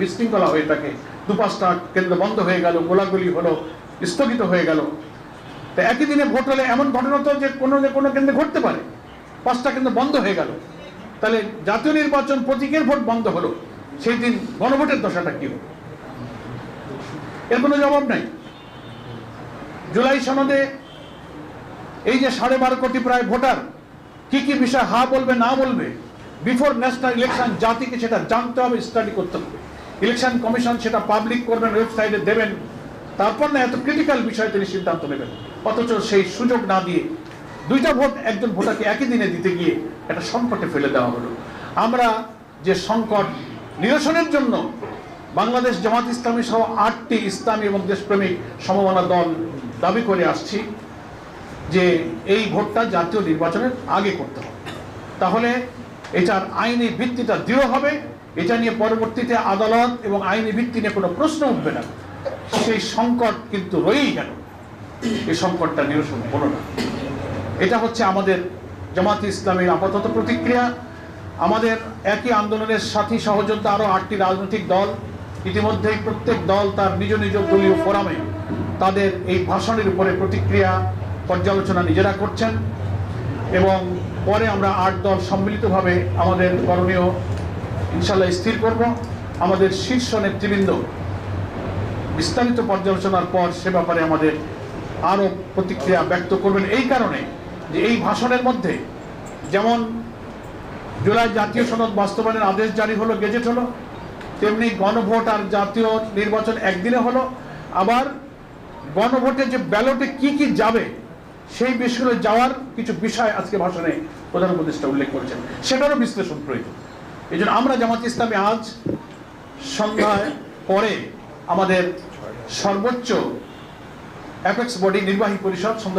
বিশৃঙ্খলা হয়ে থাকে। দু পাঁচটা কেন্দ্র বন্ধ হয়ে গেল, গোলাগুলি হলো স্থগিত হয়ে গেল। তো একই দিনে ভোট হলে এমন ঘটনা তো যে কোনো যে কোনো কেন্দ্রে ঘটতে পারে। পাঁচটা কেন্দ্র বন্ধ হয়ে গেল। তাহলে জাতীয় নির্বাচন প্রতীকের ভোট বন্ধ হলো। সেই দিন গণভোটের দশাটা কি হলো? এর কোনো জবাব নাই। জুলাই সনদে এই যে সাড়ে বারো কোটি প্রায় ভোটার, কি কি বিষয় হা বলবে না বলবে, বিফোর ন্যাশনাল ইলেকশন জাতিকে সেটা জানতে হবে, স্টাডি করতে হবে। ইলেকশন কমিশন সেটা পাবলিক করবেন ওয়েবসাইটে দেবেন। তারপর না এত ক্রিটিক্যাল বিষয়ে তিনি সিদ্ধান্ত নেবেন। অথচ সেই সুযোগ না দিয়ে দুইটা ভোট একজন ভোটারকে একই দিনে দিতে গিয়ে একটা সংকটে ফেলে দেওয়া হলো। আমরা যে সংকট নিরসনের জন্য বাংলাদেশ জামাত ইসলামী সহ আটটি ইসলামী এবং দেশপ্রেমিক সমমানা দল দাবি করে আসছি যে এই ভোটটা জাতীয় নির্বাচনের আগে করতে হবে। তাহলে এটার আইনি ভিত্তিটা দৃঢ় হবে। এটা নিয়ে পরবর্তীতে আদালত এবং আইনি ভিত্তি নিয়ে কোনো প্রশ্ন উঠবে না। সেই সংকট কিন্তু রয়েই গেল। এই সংকটটা নিরসন হলো না। এটা হচ্ছে আমাদের জামাত ইসলামের আপাতত প্রতিক্রিয়া। আমাদের একই আন্দোলনের সাথী সহযোদ্ধা আরও আটটি রাজনৈতিক দল। ইতিমধ্যেই প্রত্যেক দল তার নিজ নিজ দলীয় ফোরামে তাদের এই ভাষণের উপরে প্রতিক্রিয়া পর্যালোচনা নিজেরা করছেন এবং পরে আমরা আট দল সম্মিলিতভাবে আমাদের করণীয় ইনশাল্লাহ স্থির করব। আমাদের শীর্ষ নেতৃবৃন্দ বিস্তারিত পর্যালোচনার পর সে ব্যাপারে আমাদের আরও প্রতিক্রিয়া ব্যক্ত করবেন। এই কারণে যে এই ভাষণের মধ্যে যেমন জুলাই জাতীয় সনদ বাস্তবায়নের আদেশ জারি হলো, গেজেট হলো, তেমনি গণভোট আর জাতীয় নির্বাচন একদিনে হলো। আবার গণভোটে যে ব্যালটে কি কি যাবে সেই বিষয়গুলো যাওয়ার কিছু বিষয় আজকে ভাষণে প্রধান উল্লেখ করেছেন। সেটারও বিশ্লেষণ প্রয়োজন। এই জন্য আমরা জামাত ইসলামী আজ সন্ধ্যায় পরে আমাদের সর্বোচ্চ অ্যাপেক্স বডি নির্বাহী পরিষদ সন্ধ্যা